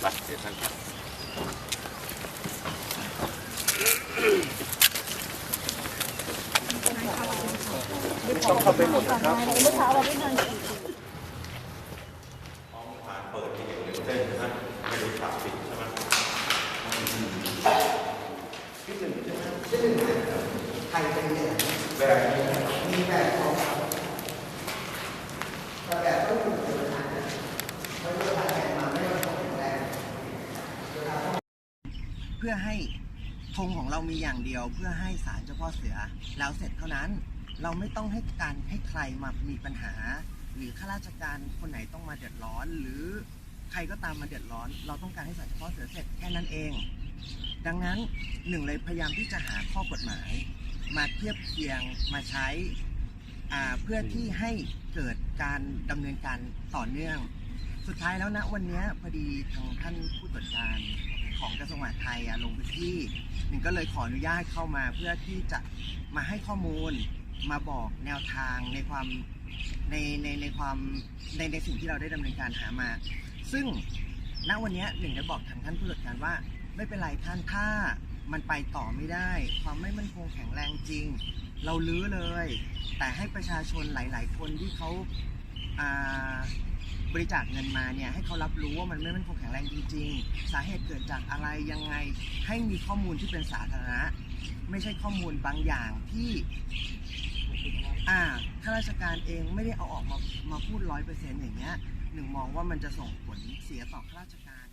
ไปเดี๋ยวท่านครับต้องเข้าไปหมดนะครับเมื่อเช้าเราได้เงินใครเป็นเนี่ยแบบมีแบบของแต่แบบต้องถูกเป็นประธานนะเพราะประธานแข่งมาไม่ได้ต้องแข็งแรง เพื่อให้ธงของเรามีอย่างเดียว เพื่อให้ศาลเจ้าพ่อเสือแล้วเสร็จเท่านั้น เราไม่ต้องให้การให้ใครมามีปัญหา หรือข้าราชการคนไหนต้องมาเดือดร้อน หรือใครก็ตามมาเดือดร้อน เราต้องการให้ศาลเจ้าพ่อเสือเสร็จแค่นั้นเอง ดังนั้นหนึ่งเลยพยายามที่จะหาข้อกฎหมาย มาเทียบเคียงมาใช้เพื่อที่ให้เกิดการดำเนินการต่อเนื่อง สุดท้ายแล้วนะวันนี้พอดีทางท่านผู้ตรวจการ ของกระทรวงมหาดไทยลงพื้นที่หนึ่งก็เลยขออนุญาตเข้ามาเพื่อที่จะมาให้ข้อมูลมาบอกแนวทางในความในในในความในในสิ่งที่เราได้ดำเนินการหามา ซึ่งณวันนี้หนึ่งได้บอกทางท่านผู้ตรวจการว่า ไม่เป็นไรท่านถ้ามันไปต่อไม่ได้ ความไม่มั่นคงแข็งแรงจริง เราลื้อเลย แต่ให้ประชาชนหลาย ๆ คนที่เขา บริจาคเงินมาเนี่ยให้เขารับรู้ว่ามันไม่มั่นคงแข็งแรงจริงๆ สาเหตุเกิดจากอะไรยังไงให้มีข้อมูลที่เป็นสาธารณะ ไม่ใช่ข้อมูลบางอย่างที่อ่าข้าราชการเองไม่ได้เอาออกมามาพูดร้อยเปอร์เซ็นต์อย่างเงี้ยหนึ่งมองว่ามันจะส่งผลเสียต่อข้าราชการ